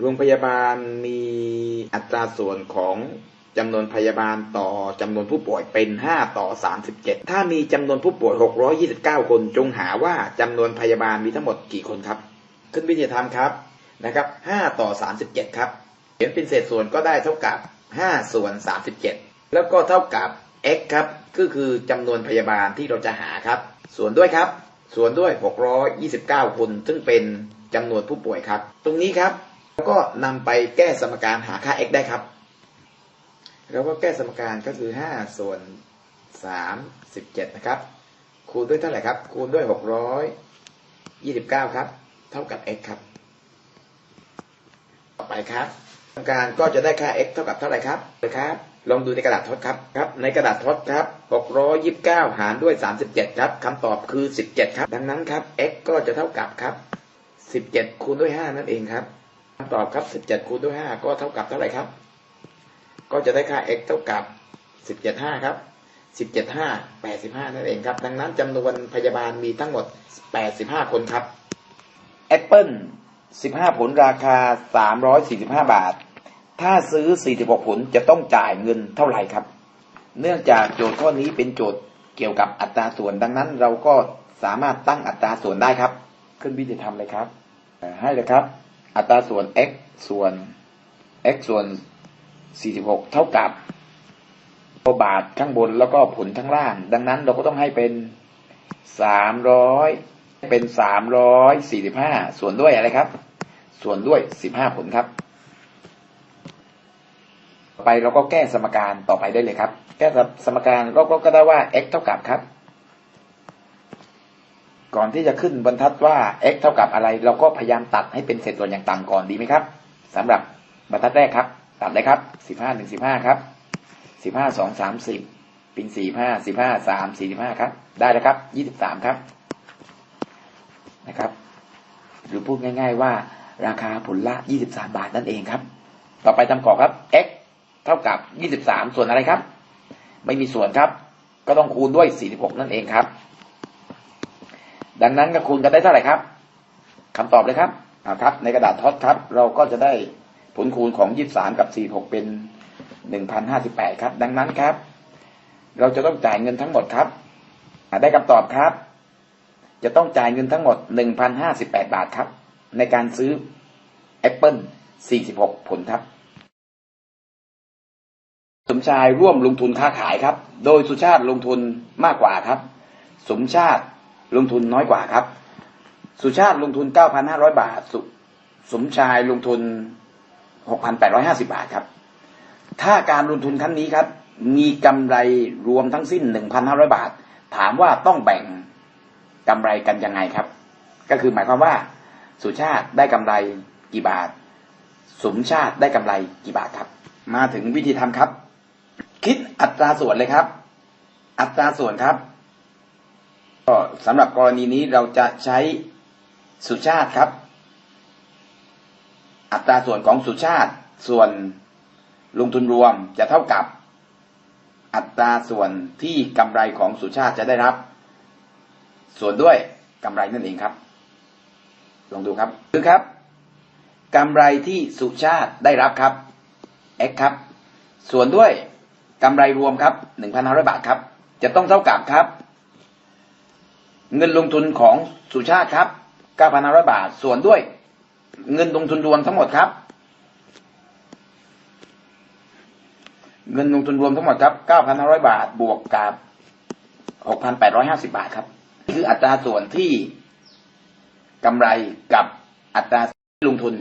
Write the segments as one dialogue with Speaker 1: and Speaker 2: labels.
Speaker 1: โรงพยาบาลมีอัตราส่วนของจำนวนพยาบาลต่อจำนวนผู้ป่วยเป็น 5 ต่อ 37 ถ้ามีจำนวนผู้ป่วย 629 คนจงหาว่าจำนวนพยาบาลมีทั้งหมดกี่คนครับ ขึ้นวิทยาธรรมครับนะครับ 5 ต่อ 37 ครับเขียนเป็นเศษส่วนก็ได้เท่ากับ 5 ส่วน 37 แล้วก็เท่ากับ x ครับก็คือจำนวนพยาบาลที่เราจะหาครับ ส่วนด้วยครับ ส่วนด้วย 629 คนซึ่งเป็นจำนวนผู้ป่วยครับ ตรงนี้ครับ แล้วก็นำไปแก้สมการหาค่า x ได้ครับ แล้วก็แก้สมการก็คือ 5 ส่วน 37 นะครับ คูณด้วยเท่าไหร่ครับ คูณด้วย 629 ครับ เท่ากับ x ครับ ต่อไปครับสมการก็จะได้ค่า x เท่ากับเท่าไหร่ครับเลยครับลองดูในกระดาษทดครับครับ ในกระดาษทดครับ 629 หารด้วย 37 ครับคำตอบคือ 17 ครับ ดังนั้นครับ x ก็จะเท่ากับครับ 17 คูณด้วย 5 นั่นเองครับ คำตอบครับ17คูณด้วย5ก็เท่ากับเท่าไหร่ครับ ก็จะได้ค่า x เท่ากับ17 5ครับ17 5 85นั่นเองครับ ดังนั้นจำนวนพยาบาลมีทั้งหมด85คนครับแอปเปิล15ผลราคา345บาท ถ้าซื้อ46ผลจะต้องจ่ายเงินเท่าไหร่ครับ เนื่องจากโจทย์ข้อนี้เป็นโจทย์เกี่ยวกับอัตราส่วน ดังนั้นเราก็สามารถตั้งอัตราส่วนได้ครับ ขึ้นวิธีทำเลยครับเอ่อให้เลยครับ อัตราส่วน x ส่วน x ส่วน 46 เท่ากับตัวบาทข้างบนแล้วก็ผลข้างล่าง ดังนั้นเราก็ต้องให้เป็น 300 เป็น 345 ส่วนด้วยอะไรครับ ส่วนด้วย 15 ผลครับ ไปเราก็แก้สมการต่อไปได้เลยครับ แก้สมการเราก็ได้ว่า x เท่ากับครับ ก่อนที่จะขึ้นบรรทัดว่า x เท่ากับอะไร เราก็พยายามตัดให้เป็นเศษส่วนอย่างต่ำก่อนดีไหมครับสำหรับบรรทัดแรกครับ ตัดเลยครับ15 1 15ครับ15 2 30เป็น45 15 3 45ครับ ได้แล้วครับ23ครับนะครับ หรือพูดง่าย ๆว่า ราคาผลละ23บาทนั่นเองครับ ต่อไปทำกรอบครับ x เท่ากับ23ส่วนอะไรครับ ไม่มีส่วนครับ ก็ต้องคูณด้วย46นั่นเองครับ ดังนั้นก็คูณกันได้เท่าไหร่ครับคำตอบเลยครับอาครับ ในกระดาษทอดครับ เราก็จะได้ผลคูณของ23กับ46เป็น1,058ครับ ดังนั้นครับ เราจะต้องจ่ายเงินทั้งหมดครับได้คำตอบครับ จะต้องจ่ายเงินทั้งหมด1,058บาทครับ ในการซื้อแอปเปิล46ผลครับสมชายร่วมลงทุนค้าขายครับ โดยสุชาติลงทุนมากกว่าครับ สมชาติ ลงทุนน้อยกว่าครับ สุชาติลงทุน9,500บาทสสมชายลงทุน6,850บาทครับ ถ้าการลงทุนครั้งนี้ครับ มีกำไรรวมทั้งสิ้น1,500บาท ถามว่าต้องแบ่งกำไรกันยังไงครับ ก็คือหมายความว่า สุชาติได้กำไรกี่บาท สมชาติได้กำไรกี่บาทครับ มาถึงวิธีทำครับ คิดอัตราส่วนเลยครับ อัตราส่วนครับ ก็สำหรับกรณีนี้เราจะใช้สุชาติครับ อัตราส่วนของสุชาติส่วนลงทุนรวมจะเท่ากับ อัตราส่วนที่กำไรของสุชาติจะได้รับ ส่วนด้วยกำไรนั่นเองครับ ลองดูครับคือครับกำไรที่สุชาติได้รับครับ x ครับ ส่วนด้วยกำไรรวมครับ1,500บาทครับ จะต้องเท่ากับครับ เงินลงทุนของสุชาติครับ9,500บาท ส่วนด้วย เงินลงทุนรวมทั้งหมดครับ เงินลงทุนรวมทั้งหมดครับ9,500บาท บวกกับ6,850บาทครับนี่คืออัตราส่วนที่กำไรกับอัตราลงทุน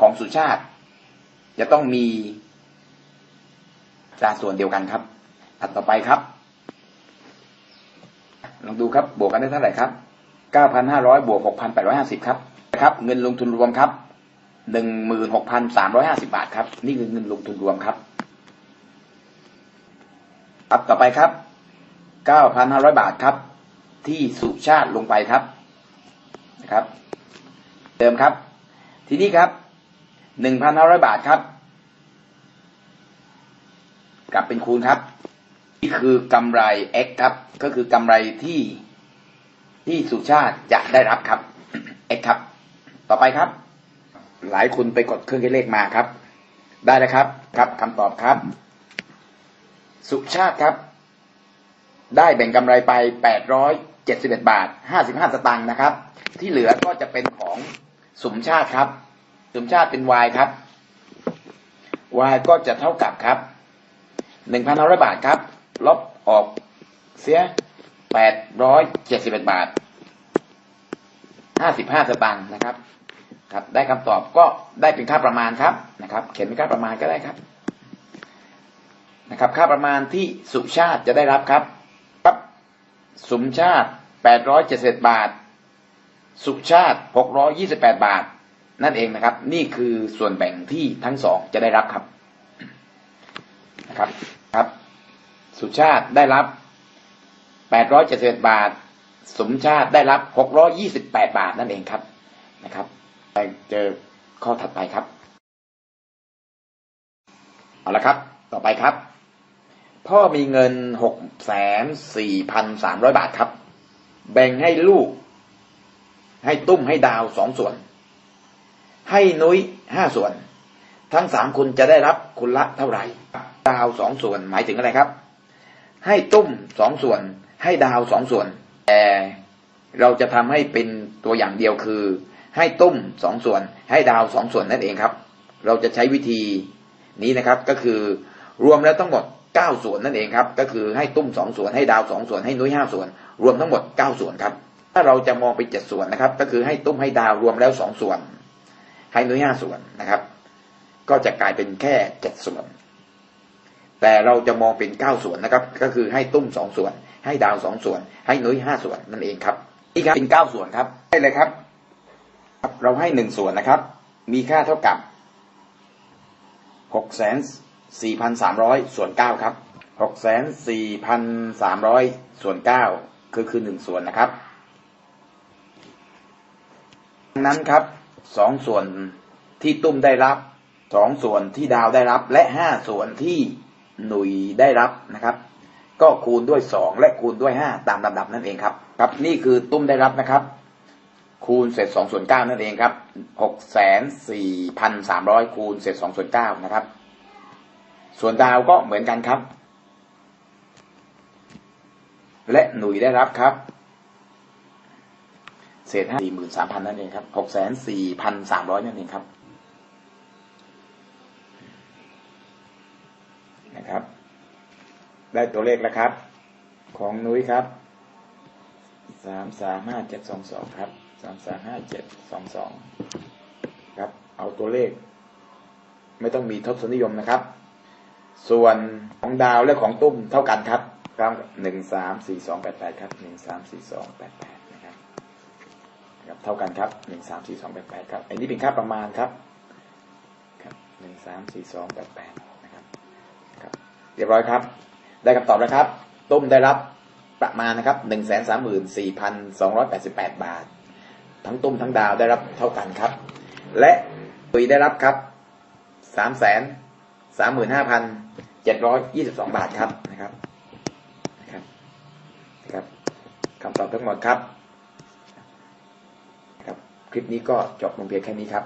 Speaker 1: ของสุชาติ จะต้องมีอัตราส่วนเดียวกันครับ อันต่อไปครับ ลองดูครับบวกกันได้เท่าไหร่ครับ9,500บวก6,850ครับนะครับ เงินลงทุนรวมครับ16,350บาทครับ นี่คือเงินลงทุนรวมครับครับต่อไปครับ9,500บาทครับ ที่สุชาติลงไปครับนะครับ เติมครับ ทีนี้ครับ1,500บาทครับ กลับเป็นคูณครับ คือกำไร x ครับ ก็คือกำไรที่ที่สุชาติจะได้รับครับ x ครับ ต่อไปครับ หลายคุณไปกดเครื่องคิดเลขมาครับ ได้แล้วครับ ครับคำตอบครับ สุชาติครับ ได้แบ่งกำไรไป871บาท55สตางค์นะครับ ที่เหลือก็จะเป็นของสมชาติครับ สมชาติเป็น Y ครับ Y ก็จะเท่ากับครับ1,500บาทครับ ลบออกเสีย871บาท55สตางค์นะครับ ครับ ได้คำตอบก็ได้เป็นค่าประมาณครับนะครับ เขียนเป็นค่าประมาณก็ได้ครับ นะครับ ค่าประมาณที่สุชาติจะได้รับครับ ครับ สุมชาติ871บาท สุชาติ628บาท นั่นเองนะครับ นี่คือส่วนแบ่งที่ทั้งสองจะได้รับครับ นะครับ สุชาติได้รับ 871 บาท สมชาติได้รับ 628 บาทนั่นเองครับนะครับไปเจอข้อถัดไปครับ เอาละครับ ต่อไปครับ พ่อมีเงินหกแสนสี่พันสามร้อยบาทครับ แบ่งให้ลูก ให้ตุ้มให้ดาวสองส่วน ให้นุ้ยห้าส่วนทั้งสามคนจะได้รับคุณละเท่าไหร่ ดาวสองส่วนหมายถึงอะไรครับ ให้ตุ้มสองส่วน ให้ดาวสองส่วน แต่เราจะทำให้เป็นตัวอย่างเดียวคือ ให้ตุ้มสองส่วน ให้ดาวสองส่วนนั่นเองครับ เราจะใช้วิธีนี้นะครับก็คือรวมแล้วทั้งหมดเก้าส่วนนั่นเองครับ ก็คือให้ตุ้มสองส่วน ให้ดาวสองส่วน ให้นุ้ยห้าส่วน รวมทั้งหมดเก้าส่วนครับ ถ้าเราจะมองเป็นเจ็ดส่วนนะครับ ก็คือให้ตุ้มให้ดาวรวมแล้วสองส่วน ให้นุ้ยห้าส่วนนะครับ ก็จะกลายเป็นแค่เจ็ดส่วน แต่เราจะมองเป็นเก้าส่วนนะครับ ก็คือให้ตุ้มสองส่วน ให้ดาวสองส่วน ให้นุ้ยห้าส่วนนั่นเองครับนี่ครับเป็นเก้าส่วนครับได้เลยครับ เราให้หนึ่งส่วนนะครับ มีค่าเท่ากับหกแสนสี่พันสามร้อยส่วนเก้าครับหกแสนสี่พันสามร้อยส่วนเก้าคือคือหนึ่งส่วนนะครับนั้นครับสองส่วนที่ตุ้มได้รับสองส่วนที่ดาวได้รับและห้าส่วนที่ หนุยได้รับนะครับ ก็คูณด้วยสองและคูณด้วยห้าตามลำดับนั่นเองครับ ครับนี่คือตุ้มได้รับนะครับ คูณเศษสองส่วนเก้านั่นเองครับหกแสนสี่พันสามร้อยคูณเศษสองส่วนเก้านะครับ ส่วนดาวก็เหมือนกันครับ และหนุยได้รับครับเศษห้าสี่หมื่นสามพันนั่นเองครับหกแสนสี่พันสามร้อยนั่นเองครับ ได้ตัวเลขแล้วครับ ของนุ้ยครับสามสามห้าเจ็ดสองสองครับสามสามห้าเจ็ดสองสองครับ เอาตัวเลข ไม่ต้องมีทศนิยมนะครับ ส่วนของดาวและของตุ้มเท่ากันครับครับหนึ่งสามสี่สองแปดแปดครับหนึ่งสามสี่สองแปดแปดนะครับครับ เท่ากันครับหนึ่งสามสี่สองแปดแปดครับอันนี้เป็นค่าประมาณครับครับหนึ่งสามสี่สองแปดแปดนะครับครับ เรียบร้อยครับ ได้คำตอบแล้วครับ ตุ้มได้รับประมาณนะครับหนึ่งแสนสามหมื่นสี่พันสองร้อยแปดสิบแปดบาท ทั้งตุ้มทั้งดาวได้รับเท่ากันครับ และตุยได้รับครับสามแสนสามหมื่นห้าพันเจ็ดร้อยยี่สิบสองบาทครับนะครับนะครับนะครับคำตอบทั้งหมดครับครับ คลิปนี้ก็จบลงเพียงแค่นี้ครับ